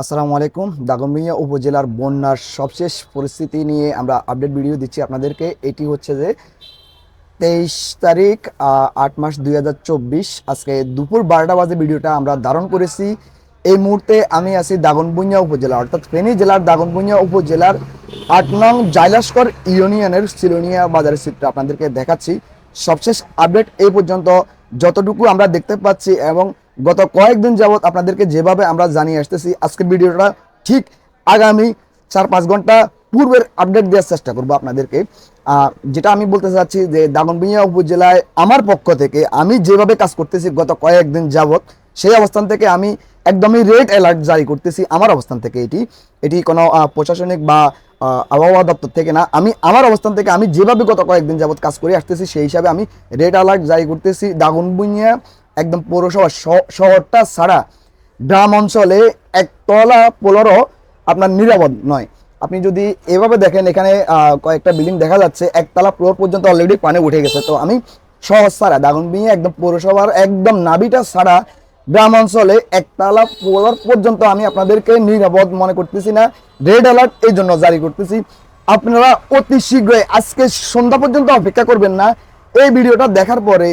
আসসালামু আলাইকুম। দাগনভূঞা উপজেলার বন্যার সবশেষ পরিস্থিতি নিয়ে আমরা আপডেট ভিডিও দিচ্ছি আপনাদেরকে। এটি হচ্ছে যে তেইশ তারিখ আট মাস দুই হাজার চব্বিশ। আজকে দুপুর বারোটা বাজে ভিডিওটা আমরা ধারণ করেছি। এই মুহূর্তে আমি আছি দাগনভূঞা উপজেলা, অর্থাৎ ফেনী জেলার দাগনভূঞা উপজেলার আট নং জাইলাসকর ইউনিয়নের সিলোনিয়া বাজারের চিত্র আপনাদেরকে দেখাচ্ছি। সবশেষ আপডেট এই পর্যন্ত যতটুকু আমরা দেখতে পাচ্ছি এবং গত কয়েকদিন যাবৎ আপনাদেরকে যেভাবে আমরা জানিয়ে আসতেছি, আজকের ভিডিওটা ঠিক আগামী চার পাঁচ ঘণ্টা পূর্বের আপডেট দেওয়ার চেষ্টা করব আপনাদেরকে। যেটা আমি বলতে চাচ্ছি যে দাগনভূঞা উপজেলায় আমার পক্ষ থেকে আমি যেভাবে কাজ করতেছি গত কয়েকদিন যাবৎ, সেই অবস্থান থেকে আমি একদমই রেড অ্যালার্ট জারি করতেছি, আমার অবস্থান থেকে এটি। এটি কোনো প্রশাসনিক বা আবহাওয়া দপ্তর থেকে না, আমি, আমার অবস্থান থেকে আমি যেভাবে গত কয়েকদিন যাবৎ কাজ করে আসতেছি, সেই হিসাবে আমি রেড অ্যালার্ট জারি করতেছি দাগনভূঞা একদম পৌরসভা শহরটা ছাড়া গ্রাম অঞ্চলে একতলা পোলারও আপনার নিরাপদ নয়। আপনি যদি এভাবে দেখেন, এখানে কয়েকটা বিল্ডিং দেখা যাচ্ছে, একতলা ফ্লোর পর্যন্ত অলরেডি পানি উঠে গেছে। তো আমি শহর ছাড়া দাগনভূঞা একদম পৌরসভার একদম নাবিটা ছাড়া গ্রাম অঞ্চলে একতলা পোলার পর্যন্ত আমি আপনাদেরকে নিরাপদ মনে করতেছি না। রেড অ্যালার্ট এই জন্য জারি করতেছি। আপনারা অতি শীঘ্রই আজকে সন্ধ্যা পর্যন্ত অপেক্ষা করবেন না। এই ভিডিওটা দেখার পরে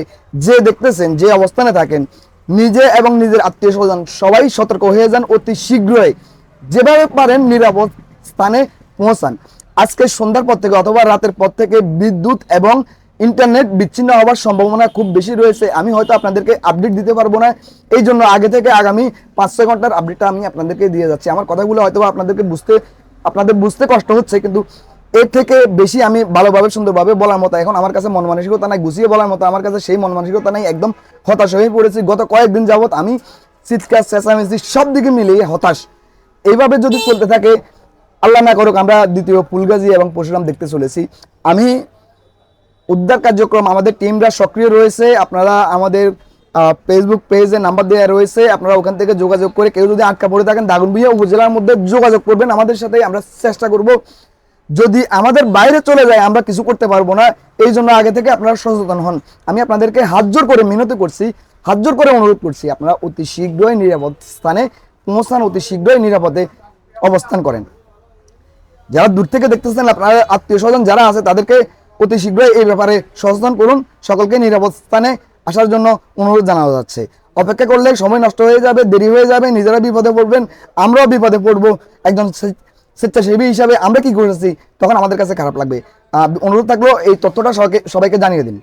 যে দেখতেছেন, যে অবস্থানে থাকেন, নিজে এবং নিজের আত্মীয় স্বজন সবাই সতর্ক হয়ে যান অতি শীঘ্রই। যেভাবে পারেন নিরাপদ স্থানে পৌঁছান। আজকে সন্ধ্যার পর থেকে অথবা রাতের পর থেকে বিদ্যুৎ এবং ইন্টারনেট বিচ্ছিন্ন হওয়ার সম্ভাবনা খুব বেশি রয়েছে। আমি হয়তো আপনাদেরকে আপডেট দিতে পারব না। এই জন্য আগে থেকে আগামী পাঁচ ছয় ঘণ্টার আপডেটটা আমি আপনাদেরকে দিয়ে যাচ্ছি। আমার কথাগুলো হয়তো আপনাদেরকে বুঝতে, আপনাদের বুঝতে কষ্ট হচ্ছে, কিন্তু এর থেকে বেশি আমি ভালোভাবে, সুন্দরভাবে বলার মতো এখন আমার কাছে মন মানসিকতা নাই, গুছিয়ে বলার মতো আমার কাছে সেই মন মানসিকতা নাই, একদম হতাশ হয়ে পড়েছি। গত কয়েকদিন যাবত আমি চিৎকার চেঁচামেচি সব দিকে মিলিয়ে হতাশ। এইভাবে যদি চলতে থাকে, আল্লাহ না করুক, আমরা দ্বিতীয় ফুলগাজী এবং পরশুরাম দেখতে চলেছি। আমি উদ্ধার কার্যক্রম, আমাদের টিমরা সক্রিয় রয়েছে, আপনারা আমাদের ফেসবুক পেজে নাম্বার দেওয়া রয়েছে, আপনারা ওখান থেকে যোগাযোগ করে কেউ যদি আটকা পড়ে থাকেন, দাগনভূঞা উপজেলার মধ্যে যোগাযোগ করবেন। আমাদের সাথে আমরা চেষ্টা করব যদি আমাদের বাইরে চলে যায়, আমরা কিছু করতে পারব না। এই জন্য আগে থেকে আপনারা সচেতন হন। আমি আপনাদেরকে হাত জোর করে মিনতি করছি, হাত জোর করে অনুরোধ করছি, আপনারা অতি শীঘ্রই নিরাপদ স্থানে পৌঁছান, অতি শীঘ্রই নিরাপদে অবস্থান করেন। যারা দূর থেকে দেখতেছেন, আপনার আত্মীয় স্বজন যারা আছে, তাদেরকে অতি শীঘ্রই এই ব্যাপারে সচেতন করুন। সকলকে নিরাপদ স্থানে আসার জন্য অনুরোধ জানানো যাচ্ছে। অপেক্ষা করলে সময় নষ্ট হয়ে যাবে, দেরি হয়ে যাবে, নিজেরা বিপদে পড়বেন, আমরাও বিপদে পড়ব। একজন স্বেচ্ছাসেবী হিসাবে আমরা কি করেছি তখন আমাদের কাছে খারাপ লাগবে। অনুরোধ থাকল এই তথ্যটা সবাইকে জানিয়ে দিন।